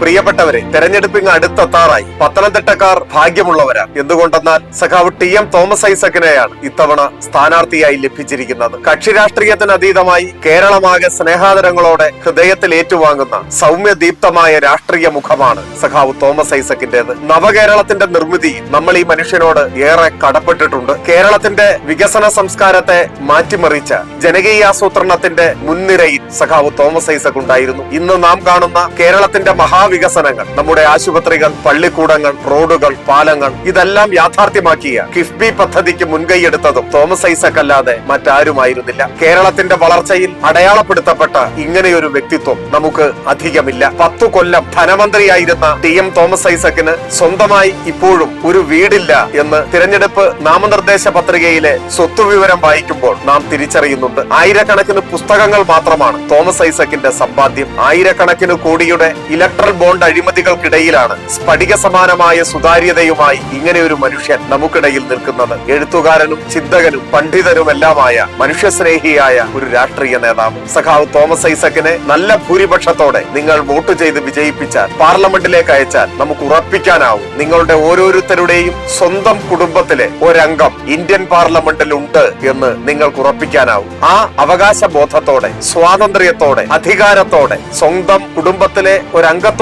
പ്രിയപ്പെട്ടവരെ തെരഞ്ഞെടുപ്പിങ് അടുത്തെത്താറായി. പത്തനംതിട്ടക്കാർ ഭാഗ്യമുള്ളവരാണ്. എന്തുകൊണ്ടെന്നാൽ സഖാവ് ടി എം തോമസ് ഐസക്കിനെയാണ് ഇത്തവണ സ്ഥാനാർത്ഥിയായി ലഭിച്ചിരിക്കുന്നത്. കക്ഷി രാഷ്ട്രീയത്തിന് അതീതമായി കേരളമാകെ സ്നേഹാദരങ്ങളോടെ ഹൃദയത്തിൽ ഏറ്റുവാങ്ങുന്ന സൗമ്യദീപ്തമായ രാഷ്ട്രീയ മുഖമാണ് സഖാവ് തോമസ് ഐസക്കിന്റേത് നവകേരളത്തിന്റെ നിർമ്മിതിയിൽ നമ്മൾ ഈ മനുഷ്യനോട് ഏറെ കടപ്പെട്ടിട്ടുണ്ട്. കേരളത്തിന്റെ വികസന സംസ്കാരത്തെ മാറ്റിമറിച്ച ജനകീയാസൂത്രണത്തിന്റെ മുൻനിരയിൽ സഖാവ് തോമസ് ഐസക് ഉണ്ടായിരുന്നു ഇന്ന് നാം കാണുന്ന കേരളത്തിന്റെ മഹാവികസനങ്ങൾ നമ്മുടെ ആശുപത്രികൾ പള്ളിക്കൂടങ്ങൾ റോഡുകൾ പാലങ്ങൾ ഇതെല്ലാം യാഥാർത്ഥ്യമാക്കിയ കിഫ്ബി പദ്ധതിക്ക് മുൻകൈയെടുത്തതും തോമസ് ഐസക് അല്ലാതെ മറ്റാരുമായിരുന്നില്ല. കേരളത്തിന്റെ വളർച്ചയിൽ അടയാളപ്പെടുത്തപ്പെട്ട ഇങ്ങനെയൊരു വ്യക്തിത്വം നമുക്ക് അധികമില്ല. പത്തു കൊല്ലം ധനമന്ത്രിയായിരുന്ന ടി എം തോമസ് ഐസക്കിന് സ്വന്തമായി ഇപ്പോഴും ഒരു വീടില്ല എന്ന് തിരഞ്ഞെടുപ്പ് നാമനിർദ്ദേശ പത്രികയിലെ സ്വത്തുവിവരം വായിക്കുമ്പോൾ നാം തിരിച്ചറിയുന്നുണ്ട്. ആയിരക്കണക്കിന് പുസ്തകങ്ങൾ മാത്രമാണ് തോമസ് ഐസക്കിന്റെ സമ്പാദ്യം. ആയിരക്കണക്കിന് കോടിയുടെ ഇലക്ട്രൽ ബോണ്ട് അഴിമതികൾക്കിടയിലാണ്. സ്ഫടിക സമാനമായ സുതാര്യതയുമായി ഇങ്ങനെ ഒരു മനുഷ്യൻ നമുക്കിടയിൽ നിൽക്കുന്നത്. എഴുത്തുകാരനും ചിന്തകനും പണ്ഡിതനുമെല്ലാമായ മനുഷ്യസ്നേഹിയായ ഒരു രാഷ്ട്രീയ നേതാവ്. സഖാവ് തോമസ് ഐസക്കിനെ നല്ല ഭൂരിപക്ഷത്തോടെ നിങ്ങൾ വോട്ട് ചെയ്ത് വിജയിപ്പിച്ചാൽ പാർലമെന്റിലേക്ക് അയച്ചാൽ നമുക്ക് ഉറപ്പിക്കാനാവും. നിങ്ങളുടെ ഓരോരുത്തരുടെയും സ്വന്തം കുടുംബത്തിലെ ഒരംഗം ഇന്ത്യൻ പാർലമെന്റിൽ ഉണ്ട് എന്ന് നിങ്ങൾക്ക് ഉറപ്പിക്കാനാവും. ആ അവകാശ ബോധത്തോടെ സ്വാതന്ത്ര്യത്തോടെ അധികാരത്തോടെ സ്വന്തം കുടുംബത്തിലെ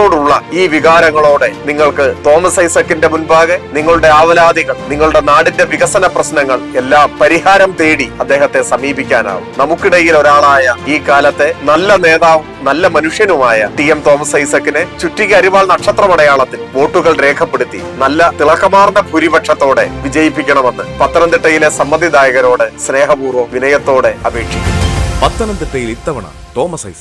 ഒരംഗത്തോടുള്ള ഈ വികാരങ്ങളോടെ നിങ്ങൾക്ക് തോമസ് ഐസക്കിന്റെ മുൻപാകെ നിങ്ങളുടെ ആവലാതികൾ നിങ്ങളുടെ നാടിന്റെ വികസന പ്രശ്നങ്ങൾ എല്ലാം പരിഹാരം തേടി അദ്ദേഹത്തെ സമീപിക്കാനാവും. നമുക്കിടയിൽ ഒരാളായ ഈ കാലത്തെ നല്ല നേതാവും നല്ല മനുഷ്യനുമായ ടി എം തോമസ് ഐസക്കിനെ ചുറ്റിക അരിവാൾ നക്ഷത്രമടയാളത്തിൽ വോട്ടുകൾ രേഖപ്പെടുത്തി നല്ല തിളക്കമാർന്ന ഭൂരിപക്ഷത്തോടെ വിജയിപ്പിക്കണമെന്ന് പത്തനംതിട്ടയിലെ സമ്മതിദായകരോട് സ്നേഹപൂർവം വിനയത്തോടെ അപേക്ഷിക്കുന്നു. പത്തനംതിട്ടയിൽ ഇത്തവണ തോമസ് ഐസക്